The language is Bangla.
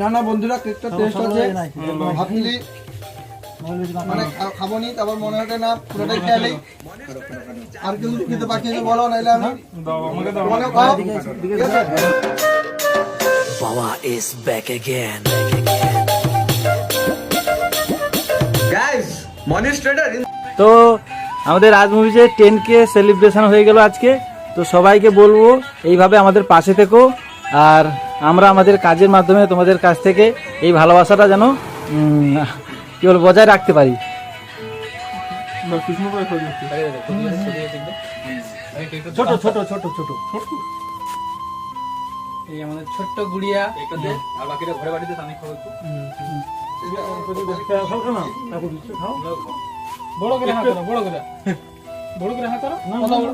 না না বন্ধুরা কেকটা টেস্ট আছে। ভাবলি মানে খাব নি তারপর মনে হচ্ছে না পুরোটাই খেয়ে নেই। আর কেউ খেতে বাকি আছে বলো নাইলে আমি Bawa is back again. Guys মনি স্ট্রেটার তো আমাদের রাজ মুভিজে টেন কে সেলিব্রেশন হয়ে গেল আজকে। তো সবাইকে বলব এইভাবে আমাদের পাশে থেকো। আর আমরা আমাদের কাজের মাধ্যমে তোমাদের কাছ থেকে এই ভালোবাসাটা যেন উম, কি বল বজায় রাখতে পারি। ছোট ছোট ছোট ছোট এই আমাদের ছোট্ট গুড়িয়া। আর বাকিটা ঘরে বাড়িতে আমি খাব বড় করে হাত বড় করে। বড় করে হাত বলো।